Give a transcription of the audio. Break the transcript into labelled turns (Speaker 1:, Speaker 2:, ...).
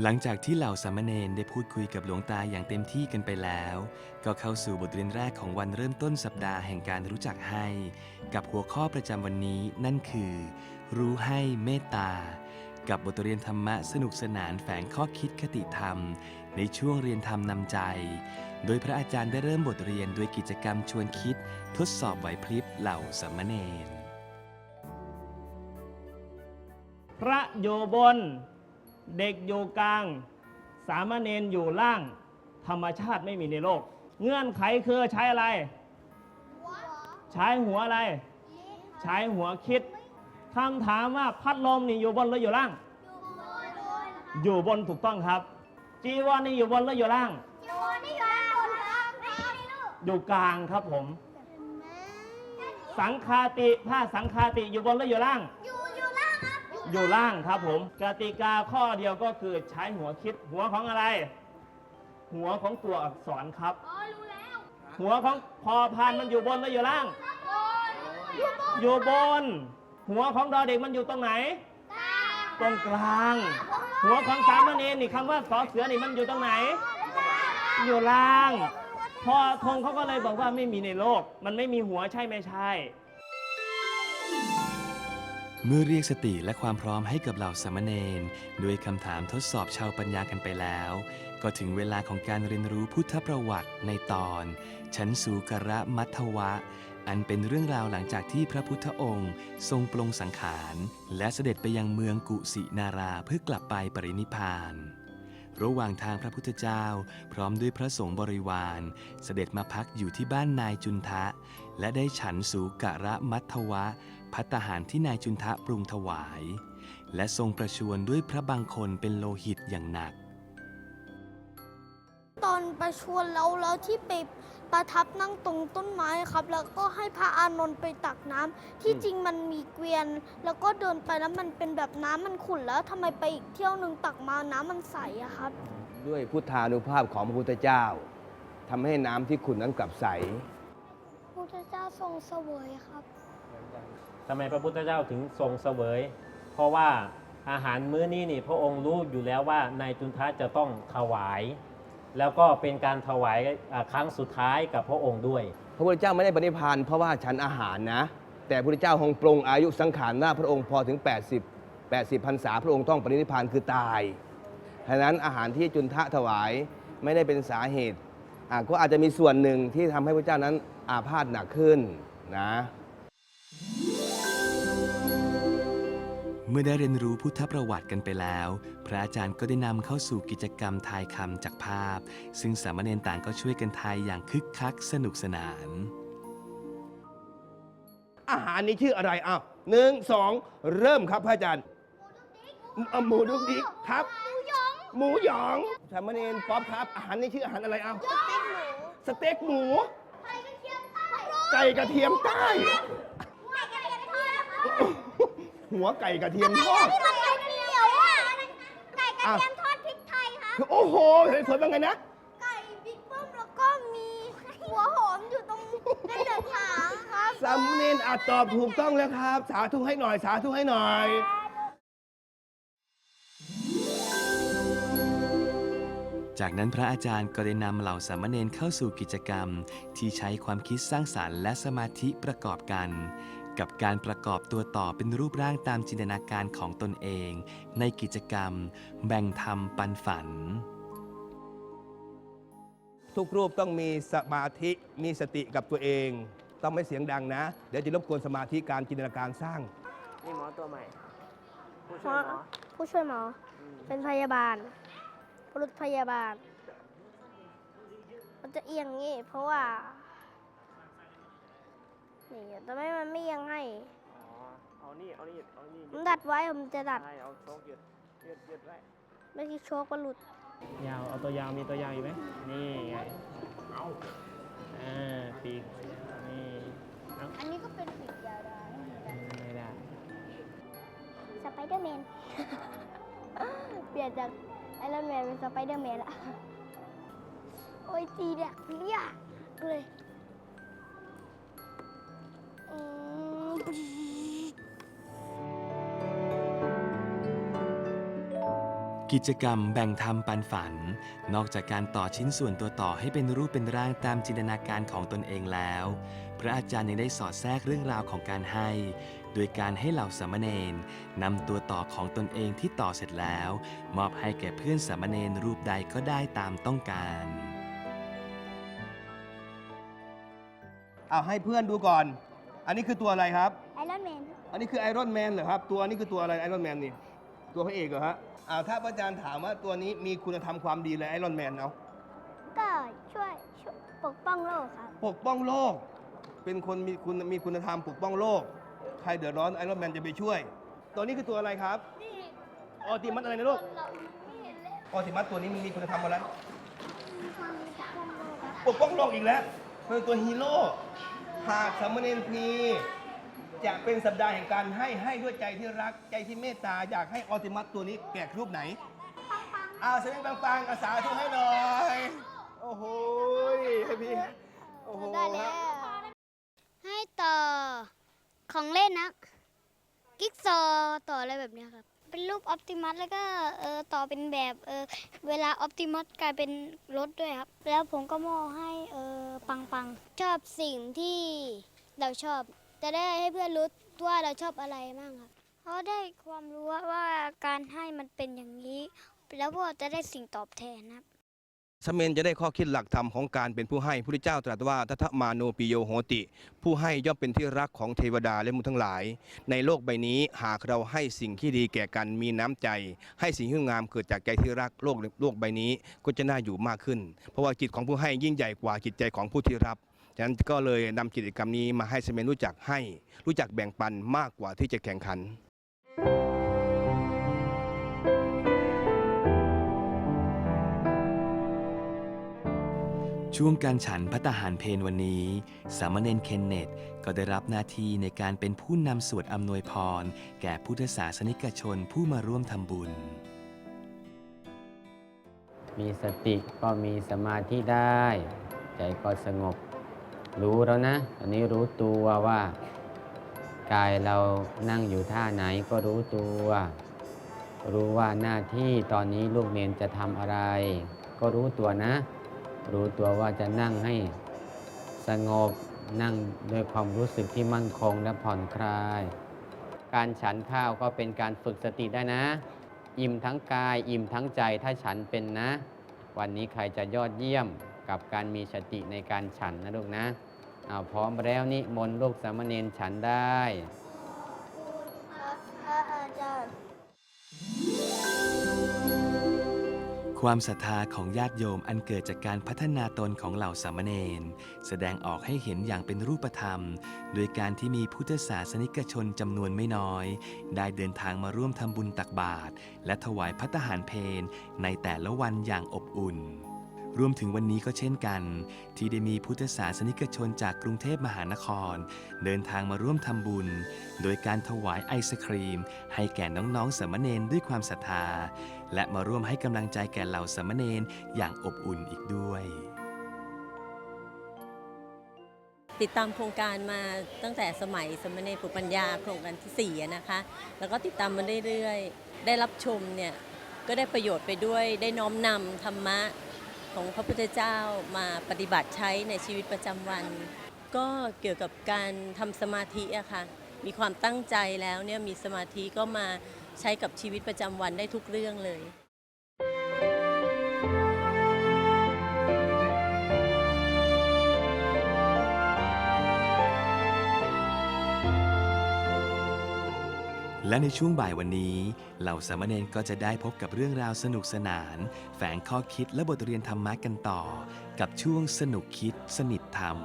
Speaker 1: หลังจากที่เหล่าสามเณรได้พูดคุยกับหลวงตาอย่างเต็มที่กันไปแล้ว ก็เข้าสู่บทเรียนแรกของวันเริ่มต้นสัปดาห์แห่งการรู้จักให้ กับหัวข้อประจำวันนี้นั่นคือ รู้ให้เมตตา กับบทเรียนธรรมะสนุกสนานแฝงข้อคิดคติธรรม ในช่วงเรียนธรรมนำใจ โดยพระอาจารย์ได้เริ่มบทเรียนด้วยกิจกรรมชวนคิด ทดสอบไหวพริบเหล่าสามเณร
Speaker 2: พระอยู่บน เด็กอยู่กลาง สามเณรอยู่ล่าง ธรรมชาติไม่มีในโลก เงื่อนไขคือใช้อะไร ใช้หัวอะไร ใช้หัวคิดคำถามว่าพัดลมนี่อยู่บนหรืออยู่ล่าง อยู่บนถูกต้องครับ จีวรนี่อยู่บนหรืออยู่ล่าง อยู่กลางครับผม สังคาติผ้าสังคาติอยู่บนหรืออยู่ล่าง อยู่ล่างครับผมกติกาข้อเดียวก็คือใช้หัวคิด หัวของอะไร หัวของตัวอักษรครับหัวของพอพานมันอยู่บนหรืออยู่ล่างอยู่บน หัวของดอเด็กมันอยู่ตรงไหนตรงกลาง หัวของสามเณรนี่คำว่าสอเสือนี่มันอยู่ตรงไหน อยู่ล่าง พอธงเขาก็เลยบอกว่าไม่มีในโลก มันไม่มีหัวใช่ไม่ใช่
Speaker 1: เมื่อเรียกสติและความพร้อมให้กับเหล่าสามเณรด้วยคำถามทดสอบชาวปัญญากันไปแล้ว ก็ถึงเวลาของการเรียนรู้พุทธประวัติในตอน ชั้นสูกระมัทวะ อันเป็นเรื่องราวหลังจากที่พระพุทธองค์ ทรงปลงสังขาร และเสด็จไปยังเมืองกุสินาราเพื่อกลับไปปรินิพพาน ระหว่างทางพระพุทธเจ้า พร้อมด้วยพระสงฆ์บริวาร เสด็จมาพักอยู่ที่บ้านนายจุนทะ และได้ฉันสูกะระมัทวะ พัตหารที่นายจุนทะปรุงถวาย และทรงประชวรด้วยพระบางคนเป็นโลหิตอย่างหนัก
Speaker 3: ตอนประชวรแล้วแล้วที่ไป ประทับนั่งตรงต้นไม้ครับ แล้วก็ให้พระอานนท์ไปตักน้ำที่จริงมันมีเกวียน แล้วก็เดินไปแล้วมันเป็นแบบน้ำมันขุ่นแล้วทำไมไปอีกเที่ยวหนึ่งตักมาน้ำมันใสอะครับ
Speaker 4: ด้วยพุทธานุภาพของพระพุทธเจ้าทำให้น้ำที่ขุ่นนั้นกลับใส
Speaker 3: พระพุทธเจ้าทรงเสวยครับ
Speaker 2: ทำไมพระพุทธเจ้าถึงทรงเสวย เพราะว่าอาหารมื้อนี้นี่พระองค์รู้อยู่แล้วว่านายจุนทะจะต้องถวาย แล้วก็เป็นการถวายอ่าครั้งสุดท้ายกับพระองค์ด้วย
Speaker 4: พระพุทธเจ้าไม่ได้ปณิพานเพราะว่าฉันอาหารนะ แต่พระพุทธเจ้าคงปรงอายุสังขารหน้าพระองค์พอถึง 80 80พรรษาพระองค์ต้องปรินิพพานคือตายฉะนั้นอาหารที่จุนทะถวายไม่ได้เป็นสาเหตุอะก็อาจจะมีส่วนหนึ่งที่ทำให้พระเจ้านั้นอาพาธหนักขึ้นนะ
Speaker 1: เมื่อได้เรียนรู้พุทธประวัติกันไปแล้ว พระอาจารย์ก็ได้นำเข้าสู่กิจกรรมทายคำจากภาพ ซึ่งสามเณรต่างก็ช่วยกันทายอย่างคึกคักสนุกสนาน
Speaker 4: อาหารนี้ชื่ออะไรอ้าวหนึ่งสองเริ่มครับพระอาจารย์อะหมูดุกดิกครับหมูหยองสามเณรป๊อปครับ อาหารนี้ชื่ออาหารอะไรอ้าวสเต็กหมูไก่กระเทียมใต้ หัวไก่กระเทียมทอดอะโอ้โหเห็นผลว่าไงนะ
Speaker 3: ไก่บิ๊กเบิ้มแล้วก็มีหัวหอมอยู่ตรงในเดือดหางครับ
Speaker 4: สามเณรอาจตอบถูกต้องแล้วครับ สาธุให้หน่อย สาธุให้หน่อย
Speaker 1: จากนั้นพระอาจารย์ก็ได้นำเหล่าสามเณรเข้าสู่กิจกรรม ที่ใช้ความคิดสร้างสารรค์และสมาธิประกอบกัน กับการประกอบตัวต่อเป็นรูปร่างตามจินตนาการของตนเอง ในกิจกรรม แบ่งธรรมปันฝัน
Speaker 4: ทุกรูปต้องมีสมาธิมีสติกับตัวเอง ต้องไม่เสียงดังนะ เดี๋ยวจะรบกวนสมาธิการจินตนาการสร้าง
Speaker 5: นี่หมอตัวใหม่ ผู้ช่วยหมอ
Speaker 3: ผู้ช่วยหมอ เป็นพยาบาลบุรุษพยาบาล มันจะเอียงงี้เพราะว่า นี่แต่ไม่มันไม่เอียงให้
Speaker 5: อ๋อ เอานี่ เอานี่ เอานี่
Speaker 3: ผมดัดไว้ผมจะดัด
Speaker 5: ใช่เอาโชคยืดยืดยืดไว้
Speaker 3: ไม่คิดโชคก็หลุด
Speaker 2: ยาว เอาตัวยาว มีตัวยาวอยู่ไหม นี่ไง เอาอ่าปีก นี่เอา
Speaker 3: อันนี้ก็เป็นสียาวได้
Speaker 2: ไม่ได้
Speaker 3: สไปเดอร์แมน เปลี่ยนจากไอรอนแมนเป็นสไปเดอร์แมนละ โอ้ยจีเนี่ยยากเลย
Speaker 1: กิจกรรมแบ่งธรรมปันฝัน นอกจากการต่อชิ้นส่วนตัวต่อให้เป็นรูปเป็นร่างตามจินตนาการของตนเองแล้ว พระอาจารย์ยังได้สอดแทรกเรื่องราวของการให้ โดยการให้เหล่าสามเณรนำตัวต่อของตนเองที่ต่อเสร็จแล้ว มอบให้แก่เพื่อนสามเณรรูปใดก็ได้ตามต้องการ
Speaker 4: เอาให้เพื่อนดูก่อน อันนี้คือตัวอะไรครับ
Speaker 3: ไอรอนแมน
Speaker 4: อันนี้คือไอรอนแมนเหรอครับ ตัวนี้คือตัวอะไรไอรอนแมนนี่ ตัวพระเอกเหรอฮะ อ้าวถ้าพระอาจารย์ถามว่าตัวนี้มีคุณธรรมความดีเลยไอรอนแมนเอา
Speaker 3: ก็ช่วยช่วยปกป้องโลกครับ
Speaker 4: ปกป้องโลก เป็นคนมีคุณมีคุณธรรมปกป้องโลก ใครเดือดร้อนไอรอนแมนจะไปช่วย ตัวนี้คือตัวอะไรครับออติมัสอะไรนะลูกออติมัสตัวนี้มันมีคุณธรรมอะไรปกป้องโลกอีกแล้วเป็นตัวฮีโร่หากสามเณรพี จะเป็นสัปดาห์แห่งการให้ให้ด้วยใจที่รักใจที่เมตตาอยากให้ออติมัสตัวนี้แกะรูปไหนอ้าวเสียงปังๆอาสาทุกให้หน่อย โอ้โหให้พี่โอ้โห
Speaker 3: ได้แล้ว ให้ต่อของเล่นนะกิ๊กซอว์ต่ออะไรแบบเนี้ยครับ เป็นรูปออ t ติมัสแล้วก็เออต่อเป็นแบบเออเวลาออ t ติมัสกลายเป็นรถด้วยครับ แล้วผมก็มอบให้เออปังปังชอบสิ่งที่เราชอบ จะได้ให้เพื่อนรู้ว่าเราชอบอะไรบ้างครับเพราะได้ความรู้ว่าการให้มันเป็นอย่างนี้ แล้วพวกเราจะได้สิ่งตอบแทนครับ
Speaker 4: สมเณรจะได้ข้อคิดหลักธรรมของการเป็นผู้ให้พระเจ้าตรัสว่าทัทมาโนปิโยโหติ ผู้ให้ย่อมเป็นที่รักของเทวดาและมนุษย์ทั้งหลาย ในโลกใบนี้หากเราให้สิ่งที่ดีแก่กันมีน้ำใจ ให้สิ่งที่งามเกิดจากใจที่รักโลกโลกใบนี้ก็จะน่าอยู่มากขึ้น เพราะว่าจิตของผู้ให้ยิ่งใหญ่กว่าจิตใจของผู้ที่รับ ฉะนั้นก็เลยนำกิจกรรมนี้มาให้สมเณรรู้จักให้รู้จักแบ่งปันมากกว่าที่จะแข่งขัน
Speaker 1: ช่วงการฉันพัตตาหารเพนวันนี้ สามเณรเคนเนตก็ได้รับหน้าที่ในการเป็นผู้นำสวดอำนวยพร แก่พุทธศาสนิกชนผู้มาร่วมทำบุญ
Speaker 6: มีสติก็มีสมาธิได้ ใจก็สงบ รู้แล้วนะ ตอนนี้รู้ตัวว่ากายเรานั่งอยู่ท่าไหนก็รู้ตัว รู้ว่าหน้าที่ตอนนี้ลูกเนนจะทำอะไร ก็รู้ตัวนะ รู้ตัวว่าจะนั่งให้สงบนั่งด้วยความรู้สึกที่มั่นคงและผ่อนคลาย การฉันข้าวก็เป็นการฝึกสติได้นะ อิ่มทั้งกาย อิ่มทั้งใจถ้าฉันเป็นนะ วันนี้ใครจะยอดเยี่ยม กับการมีสติในการฉันนะลูกนะเอาพร้อมแล้วนี่มนต์ลูกสามเณรฉันได้
Speaker 1: ความศรัทธาของญาติโยมอันเกิดจากการพัฒนาตนของเหล่าสามเณรแสดงออกให้เห็นอย่างเป็นรูปธรรม โดยการที่มีพุทธศาสนิกชนจำนวนไม่น้อย ได้เดินทางมาร่วมทำบุญตักบาตรและถวายพัตหารเพนในแต่ละวันอย่างอบอุ่น รวมถึงวันนี้ก็เช่นกัน ที่ได้มีพุทธศาสนิกชนจากกรุงเทพมหานคร เดินทางมาร่วมทำบุญ โดยการถวายไอศครีม ให้แก่น้องๆสามเณรด้วยความศรัทธา และมาร่วมให้กำลังใจแก่เหล่าสามเณรอย่างอบอุ่นอีกด้วย
Speaker 7: ติดตามโครงการมาตั้งแต่สมัยสมณเณรปุปัญญาโครงการที่4นะคะ แล้วก็ติดตามมาเรื่อยๆ ได้รับชมเนี่ย ก็ได้ประโยชน์ไปด้วย ได้น้อมนำธรรมะ ของพระพุทธเจ้ามาปฏิบัติใช้ในชีวิตประจำวัน ก็เกี่ยวกับการทำสมาธิอะค่ะมีความตั้งใจแล้วเนี่ยมีสมาธิก็มาใช้กับชีวิตประจำวันได้ทุกเรื่องเลย
Speaker 1: และในช่วงบ่ายวันนี้ เหล่าสามเณรก็จะได้พบกับเรื่องราวสนุกสนาน แฝงข้อคิดและบทเรียนธรรมะกันต่อ กับช่วงสนุกคิดสนิทธรรม